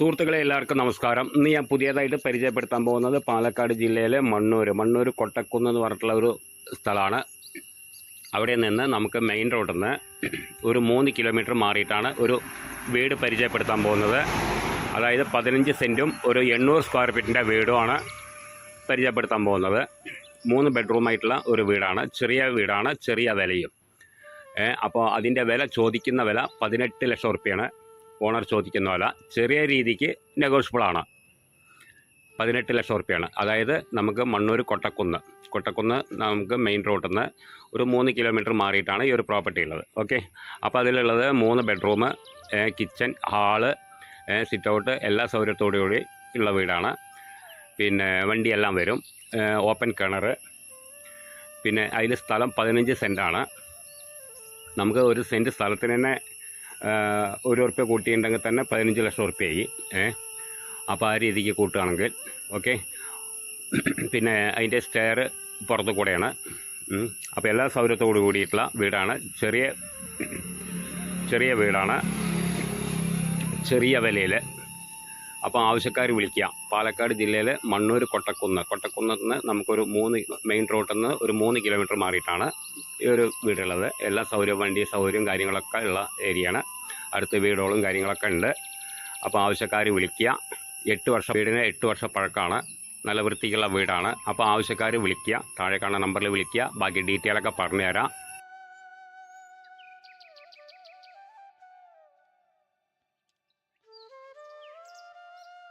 സുഹൃത്തുക്കളെ എല്ലാവർക്കും നമസ്കാരം. ഇന്ന് ഞാൻ പുതിയതായിട്ട് പരിചയപ്പെടുത്താൻ പോകുന്നത് പാലക്കാട് ജില്ലയിലെ മണ്ണൂർ. മണ്ണൂർ കൊട്ടക്കുന്ന് എന്ന് പറഞ്ഞിട്ടുള്ള ഒരു സ്ഥലമാണ്. അവിടെ നിന്ന് നമുക്ക് മെയിൻ റോഡിൽ നിന്ന് ഒരു മൂന്ന് കിലോമീറ്റർ മാറിയിട്ടാണ് ഒരു വീട് പരിചയപ്പെടുത്താൻ പോകുന്നത്. അതായത് പതിനഞ്ച് സെന്റും ഒരു എണ്ണൂറ് സ്ക്വയർ ഫീറ്റിന്റെ വീടുമാണ് പരിചയപ്പെടുത്താൻ പോകുന്നത്. മൂന്ന് ബെഡ്റൂമായിട്ടുള്ള ഒരു വീടാണ്. ചെറിയ വീടാണ് ചെറിയ വിലയും. അപ്പോൾ അതിന്റെ വില ചോദിക്കുന്ന വില പതിനെട്ട് ലക്ഷം റുപ്യാണ് ഓണർ ചോദിക്കുന്ന ചെറിയ രീതിക്ക് നെഗോഷ്യബിൾ ആണ്. പതിനെട്ട് ലക്ഷം റുപ്യാണ് അതായത് നമുക്ക് മണ്ണൂർ കൊട്ടക്കുന്ന്. കൊട്ടക്കുന്ന് നമുക്ക് മെയിൻ റോഡിൽ നിന്ന് ഒരു മൂന്ന് കിലോമീറ്റർ മാറിയിട്ടാണ് ഈ ഒരു പ്രോപ്പർട്ടി ഉള്ളത്. ഓക്കെ അപ്പോൾ അതിലുള്ളത് മൂന്ന് bedroom kitchen hall sit out എല്ലാ സൗകര്യത്തോടു കൂടി ഉള്ള വീടാണ്. പിന്നെ വണ്ടിയെല്ലാം വരും. ഓപ്പൺ കിണർ. പിന്നെ അതിൽ സ്ഥലം പതിനഞ്ച് സെന്റാണ് നമുക്ക് ഒരു സെന്റ് സ്ഥലത്തിന് തന്നെ ഒരു ഉറുപ്പ്യ കൂട്ടിയിട്ടുണ്ടെങ്കിൽ തന്നെ പതിനഞ്ച് ലക്ഷം ഉറുപ്പ്യായി. ഏ അപ്പോൾ ആ രീതിക്ക് കൂട്ടുകയാണെങ്കിൽ ഓക്കെ. പിന്നെ അതിന്റെ സ്റ്റെയർ പുറത്തു കൂടെയാണ്. അപ്പോൾ എല്ലാ സൗകര്യത്തോടു കൂടിയിട്ടുള്ള വീടാണ്. ചെറിയ ചെറിയ വീടാണ്. ചെറിയ വിലയിൽ അപ്പോൾ ആവശ്യക്കാർ വിളിക്കുക. പാലക്കാട് ജില്ലയിലെ മണ്ണൂർ കൊട്ടക്കുന്ന്. കൊട്ടക്കുന്നത്ത് നമുക്കൊരു മൂന്ന് മെയിൻ റോട്ടിൽ നിന്ന് ഒരു മൂന്ന് കിലോമീറ്റർ മാറിയിട്ടാണ് ഈ ഒരു വീടുള്ളത്. എല്ലാ സൗകര്യവും വണ്ടി സൗകര്യവും കാര്യങ്ങളൊക്കെ ഉള്ള ഏരിയയാണ്. അടുത്ത് വീടുകളും കാര്യങ്ങളൊക്കെ ഉണ്ട്. അപ്പോൾ ആവശ്യക്കാർ വിളിക്കുക. എട്ട് വർഷം വീടിന് എട്ട് വർഷം പഴക്കമാണ് നല്ല വൃത്തിക്കുള്ള വീടാണ്. അപ്പോൾ ആവശ്യക്കാർ വിളിക്കുക. താഴെ കാണുന്ന നമ്പറിൽ വിളിക്കുക. ബാക്കി ഡീറ്റെയിലൊക്കെ പറഞ്ഞു തരാം